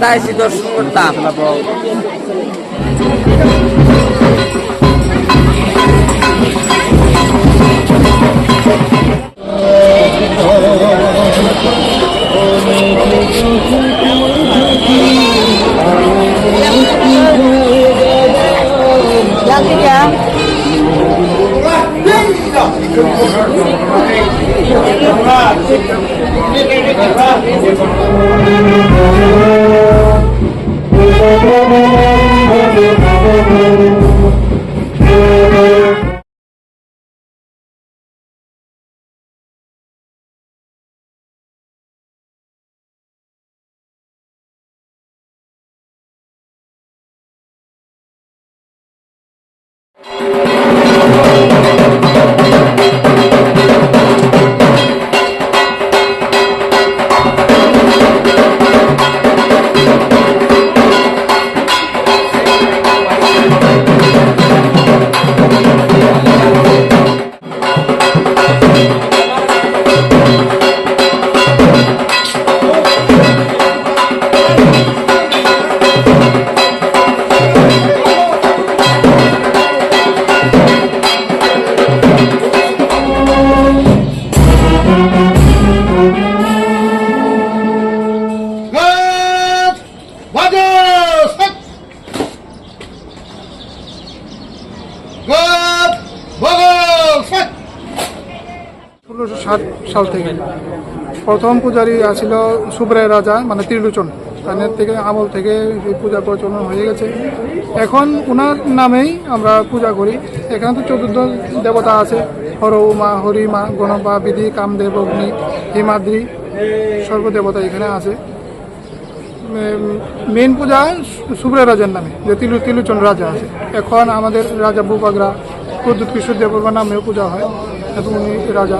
তাই এসে দর্শন করতাম Good! ষাট সাল থেকে। প্রথম পূজারি আছিল সুব্রায় রাজা মানে ত্রিলোচন। তাদের থেকে, আমল থেকে এই পূজা প্রচলন হয়ে গেছে। এখন ওনার নামেই আমরা পূজা করি। এখানে তো চতুর্থ দেবতা আছে। হর উমা হরিমা গণপা, বিধি, কামদেব, অগ্নি, হিমাদ্রি, সর্বদেবতা এখানে আছে। মেন পূজা সুব্রায় রাজার নামে, যে তিলু তিলুচন রাজা আছে। এখন আমাদের রাজা বুপাগরা প্রদ্যুৎ কিশোর দেববর্মা নামেও পূজা হয়। এবং উনি রাজা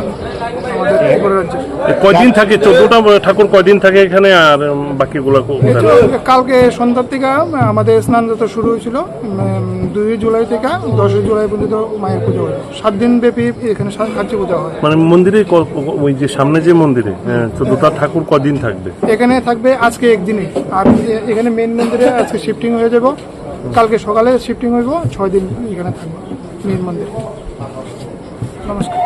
আমাদের ত্রিপুরা রাজ্যে কয়দিন থাকে? চোদ্দটা ঠাকুর কয়দিন থাকে এখানে? আর বাকিগুলো কালকে সন্ধ্যার থেকে আমাদের স্নান যাত্রা শুরু হয়েছিল দুই জুলাই থেকে দশই জুলাই পর্যন্ত মায়ের পুজো হয়। সাত দিন ব্যাপী এখানে কার্য পূজা হয়। মানে মন্দিরে ওই যে সামনে যে মন্দিরে চোদ্দটা ঠাকুর কদিন থাকবে? এখানে থাকবে আজকে একদিনে। আর এখানে মেন মন্দিরে আজকে শিফটিং হয়ে যাব। কালকে সকালে শিফটিং হইব ছয় দিন এখানে থাকব মেন মন্দিরে। নমস্কার।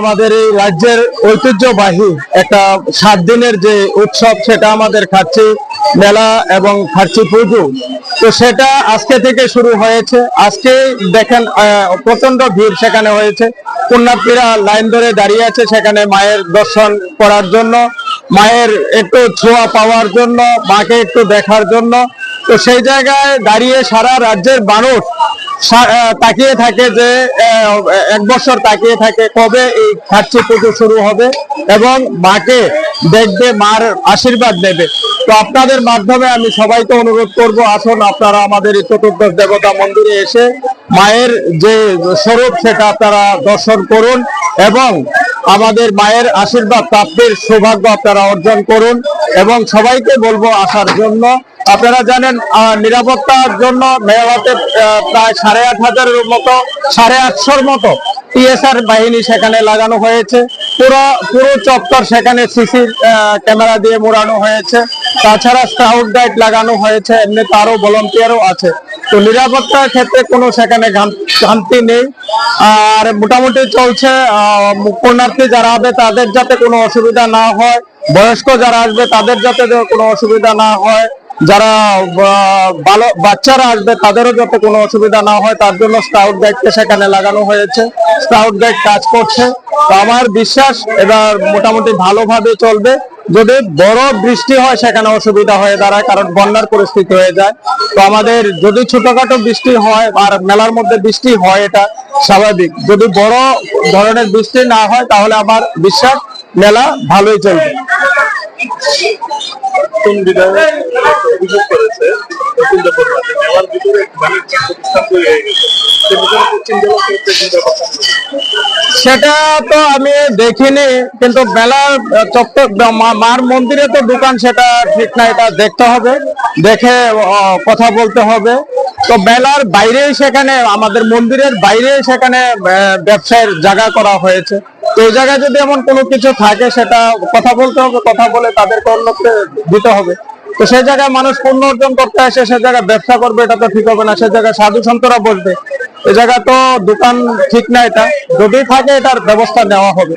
আমাদের এই রাজ্যের ঐতিহ্যবাহী একটা সাত দিনের যে উৎসব, সেটা আমাদের খাচ্ছি মেলা এবং খাচ্ছি পুজো। তো সেটা আজকে থেকে শুরু হয়েছে। আজকে দেখেন প্রচণ্ড ভিড় সেখানে হয়েছে। পুণ্যার্থীরা লাইন ধরে দাঁড়িয়ে আছে সেখানে মায়ের দর্শন করার জন্য, মায়ের একটু ছোঁয়া পাওয়ার জন্য, মাকে একটু দেখার জন্য। তো সেই জায়গায় দাঁড়িয়ে সারা রাজ্যের মানুষ তাকিয়ে থাকে যে এক বছর তাকিয়ে থাকে কবে এই খাচ্ছি পুজো শুরু হবে এবং মাকে দেখবে, মার আশীর্বাদ নেবে। তো আপনাদের মাধ্যমে আমি সবাইকে অনুরোধ করব, আসুন আপনারা আমাদের এই চতুর্দশ দেবতা মন্দিরে এসে মায়ের যে স্বরূপ সেটা আপনারা দর্শন করুন এবং আমাদের মায়ের আশীর্বাদ, প্রাপ্তির সৌভাগ্য আপনারা অর্জন করুন এবং সবাইকে বলব আসার জন্য আপনারা জানেন নিরাপত্তার জন্য মেয়াবাতে প্রায় সাড়ে আট হাজারের মতো, সাড়ে আটশোর মতো টিএসআর বাহিনী সেখানে লাগানো হয়েছে। পুরো পুরো চত্বর সেখানে সিসি ক্যামেরা দিয়ে মোড়ানো হয়েছে। তাছাড়া স্কাউট গাইড লাগানো হয়েছে, এমনি তারও ভলান্টিয়ারও আছে। তো নিরাপত্তার ক্ষেত্রে কোনো সেখানে ঘাম- ঘামতি নেই। আর মোটামুটি চলছে পুণ্যার্থী যারা হবে তাদের যাতে কোনো অসুবিধা না হয়, বয়স্ক যারা আসবে তাদের যাতে কোনো অসুবিধা না হয়। যারা বালো বাচ্চারা আসবে, তাদেরও যাতে কোনো অসুবিধা না হয়, তার জন্য স্কাউট গাইডকে সেখানে লাগানো হয়েছে। স্কাউট গাইড কাজ করছে। তো আমার বিশ্বাস, এবার মোটামুটি ভালোভাবে চলবে। যদি বড় বৃষ্টি হয়, সেখানে অসুবিধা হয়ে দাঁড়ায়, কারণ বন্যার পরিস্থিতি হয়ে যায়। তো আমাদের যদি ছোটখাটো বৃষ্টি হয়, আর মেলার মধ্যে বৃষ্টি হয়, এটা স্বাভাবিক। যদি বড় ধরনের বৃষ্টি না হয়, তাহলে আমার বিশ্বাস, মেলা ভালোই চলবে। নতুন বিধায়ক করেছে নতুন ভিতরে তৈরি হয়ে গেছে সেটা তো আমি দেখিনি কিন্তু আহ, চত্বর মার মন্দিরে তো দোকান সেটা ঠিক না এটা দেখতে হবে দেখে কথা বলতে হবে। তো মেলার বাইরেই সেখানে আমাদের মন্দিরের বাইরেই সেখানে ব্যবসায়ের জায়গা করা হয়েছে। তো জায়গায় যদি এমন কোনো কিছু থাকে, সেটা কথা বলতে হবে, কথা বলে তাদেরকে অন্যত্র দিতে হবে। তো সেই জায়গায় মানুষ পণ্য অর্জন করতে আসে, সে জায়গায় ব্যবসা করবে, এটা তো ঠিক হবে না, সে জায়গায় সাধু সন্তরা বসবে। এ জায়গা তো দোকান ঠিক না এটা, যদি থাকে এটার ব্যবস্থা নেওয়া হবে।